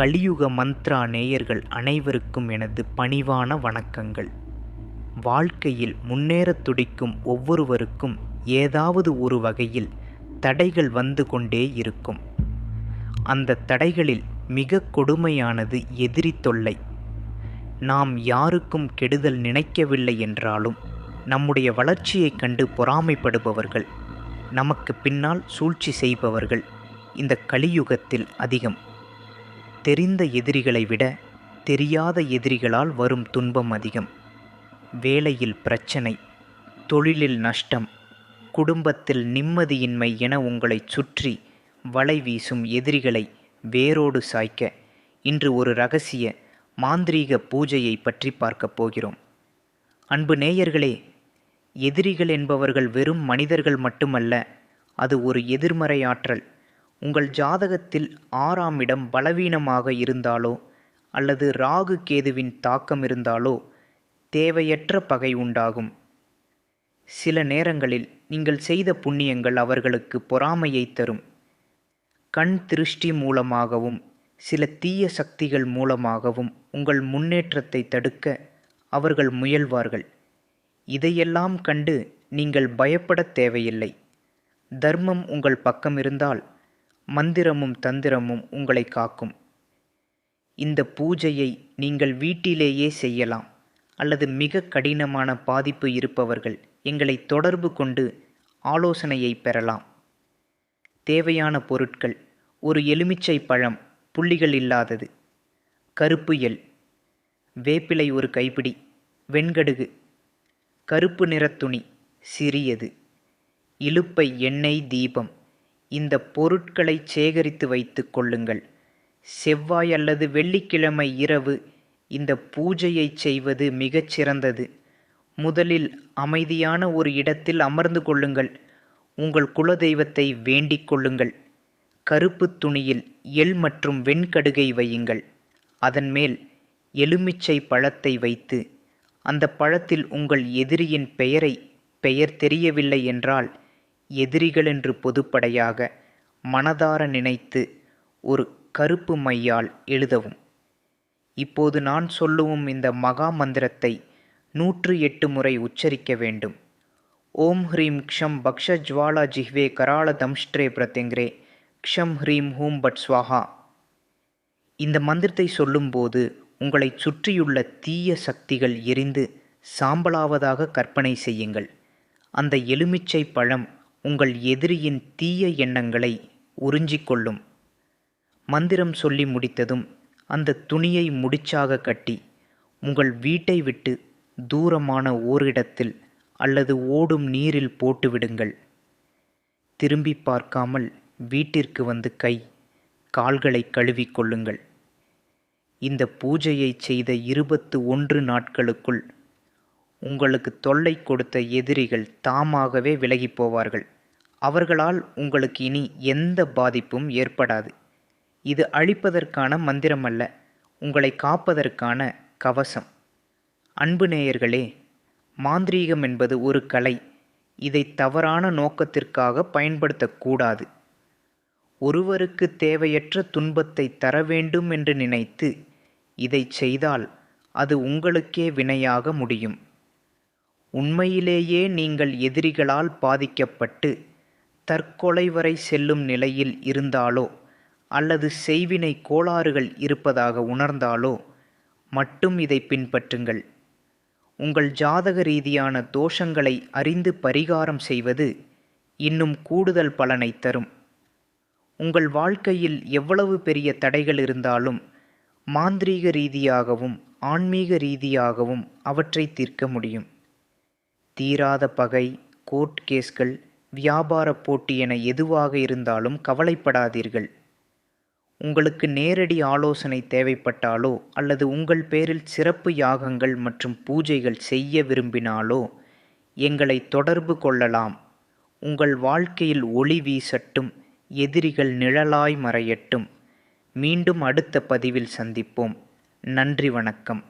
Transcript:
கலியுக மந்த்ரா நேயர்கள் அனைவருக்கும் எனது பணிவான வணக்கங்கள். வாழ்க்கையில் முன்னேறத் துடிக்கும் ஒவ்வொருவருக்கும் ஏதாவது ஒரு வகையில் தடைகள் வந்து கொண்டே இருக்கும். அந்த தடைகளில் மிக கொடுமையானது எதிரி தொல்லை. நாம் யாருக்கும் கெடுதல் நினைக்கவில்லை என்றாலும் நம்முடைய வளர்ச்சியைக் கண்டு பொறாமைப்படுபவர்கள் நமக்கு பின்னால் சூழ்ச்சி செய்பவர்கள் இந்த கலியுகத்தில் அதிகம். தெரிந்த எதிரிகளை விட தெரியாத எதிரிகளால் வரும் துன்பம் அதிகம். வேலையில் பிரச்சனை தொழிலில் நஷ்டம் குடும்பத்தில் நிம்மதியின்மை என உங்களைச் சுற்றி வலை வீசும் எதிரிகளை வேரோடு சாய்க்க இன்று ஒரு ரகசிய மாந்திரீக பூஜையை பற்றி பார்க்கப் போகிறோம். அன்பு நேயர்களே எதிரிகள் என்பவர்கள் வெறும் மனிதர்கள் மட்டுமல்ல அது ஒரு எதிர்மறை ஆற்றல். உங்கள் ஜாதகத்தில் ஆறாம் இடம் பலவீனமாக இருந்தாலோ அல்லது ராகு கேதுவின் தாக்கம் இருந்தாலோ தேவையற்ற பகை உண்டாகும். சில நேரங்களில் நீங்கள் செய்த புண்ணியங்கள் அவர்களுக்கு பொறாமையை தரும். கண் திருஷ்டி மூலமாகவும் சில தீய சக்திகள் மூலமாகவும் உங்கள் முன்னேற்றத்தை தடுக்க அவர்கள் முயல்வார்கள். இதையெல்லாம் கண்டு நீங்கள் பயப்படத் தேவையில்லை. தர்மம் உங்கள் பக்கம் இருந்தால் மந்திரமும் தந்திரமும் உங்களை காக்கும். இந்த பூஜையை நீங்கள் வீட்டிலேயே செய்யலாம். அல்லது மிக கடினமான பாதிப்பு இருப்பவர்கள் எங்களை தொடர்பு கொண்டு ஆலோசனையை பெறலாம். தேவையான பொருட்கள் ஒரு எலுமிச்சை பழம் புள்ளிகள் இல்லாதது. கருப்பு எல் வேப்பிலை ஒரு கைப்பிடி வெண்கடுகு. கருப்பு நிறத்துணி சிறியது. இழுப்பை எண்ணெய் தீபம். இந்த பொருட்களை சேகரித்து வைத்து கொள்ளுங்கள். செவ்வாய் அல்லது வெள்ளிக்கிழமை இரவு இந்த பூஜையை செய்வது மிகச்சிறந்தது முதலில் அமைதியான ஒரு இடத்தில் அமர்ந்து கொள்ளுங்கள். உங்கள் குலதெய்வத்தை வேண்டிக் கொள்ளுங்கள். கருப்பு துணியில் எள் மற்றும் வெண்கடுகை வையுங்கள். அதன் மேல் எலுமிச்சை பழத்தை வைத்து அந்த பழத்தில் உங்கள் எதிரியின் பெயரை பெயர் தெரியவில்லை என்றால் எதிரிகள் என்று பொதுப்படையாக மனதார நினைத்து ஒரு கருப்பு மையால் எழுதவும். இப்போது நான் சொல்லுவும் இந்த மகா மந்திரத்தை நூற்று எட்டு முறை உச்சரிக்க வேண்டும். ஓம் ஹ்ரீம் க்ஷம் பக்ஷஜ்வாலா ஜிஹ்வே கராள தம்ஷ்ட்ரே பிரத்யங்கிரே. க்ஷம் ஹ்ரீம் ஹூம் பட் ஸ்வாஹா. இந்த மந்திரத்தை சொல்லும்போது உங்களைச் சுற்றியுள்ள தீய சக்திகள் எரிந்து சாம்பலாவதாக கற்பனை செய்யுங்கள். அந்த எலுமிச்சை பழம் உங்கள் எதிரியின் தீய எண்ணங்களை உறிஞ்சிக்கொள்ளும். மந்திரம் சொல்லி முடித்ததும் அந்த துணியை முடிச்சாக கட்டி உங்கள் வீட்டை விட்டு தூரமான ஓரிடத்தில் அல்லது ஓடும் நீரில் போட்டுவிடுங்கள் திரும்பி பார்க்காமல் வீட்டிற்கு வந்து கை கால்களை கழுவிக்கொள்ளுங்கள் இந்த பூஜையை செய்த இருபத்து ஒன்று நாட்களுக்குள் உங்களுக்கு தொல்லை கொடுத்த எதிரிகள் தாமாகவே விலகிப் போவார்கள். அவர்களால் உங்களுக்கு இனி எந்த பாதிப்பும் ஏற்படாது. இது அழிப்பதற்கான மந்திரம் அல்ல உங்களை காப்பதற்கான கவசம். அன்பு நேயர்களே மாந்திரீகம் என்பது ஒரு கலை. இதை தவறான நோக்கத்திற்காக பயன்படுத்தக்கூடாது. ஒருவருக்கு தேவையற்ற துன்பத்தை தர வேண்டும் என்று நினைத்து இதை செய்தால் அது உங்களுக்கே வினையாக முடியும். உண்மையிலேயே நீங்கள் எதிரிகளால் பாதிக்கப்பட்டு தற்கொலை வரை செல்லும் நிலையில் இருந்தாலோ அல்லது செய்வினை கோளாறுகள் இருப்பதாக உணர்ந்தாலோ மட்டும் இதை பின்பற்றுங்கள். உங்கள் ஜாதக ரீதியான தோஷங்களை அறிந்து பரிகாரம் செய்வது இன்னும் கூடுதல் பலனை தரும். உங்கள் வாழ்க்கையில் எவ்வளவு பெரிய தடைகள் இருந்தாலும் மாந்திரீக ரீதியாகவும் ஆன்மீக ரீதியாகவும் அவற்றை தீர்க்க முடியும். தீராத பகை கோர்ட் கேஸ்கள் வியாபார போட்டி என எதுவாக இருந்தாலும் கவலைப்படாதீர்கள். உங்களுக்கு நேரடி ஆலோசனை தேவைப்பட்டாலோ அல்லது உங்கள் பேரில் சிறப்பு யாகங்கள் மற்றும் பூஜைகள் செய்ய விரும்பினாலோ எங்களை தொடர்பு கொள்ளலாம். உங்கள் வாழ்க்கையில் ஒளி வீசட்டும் எதிரிகள் நிழலாய் மறையட்டும். மீண்டும் அடுத்த பதிவில் சந்திப்போம். நன்றி வணக்கம்.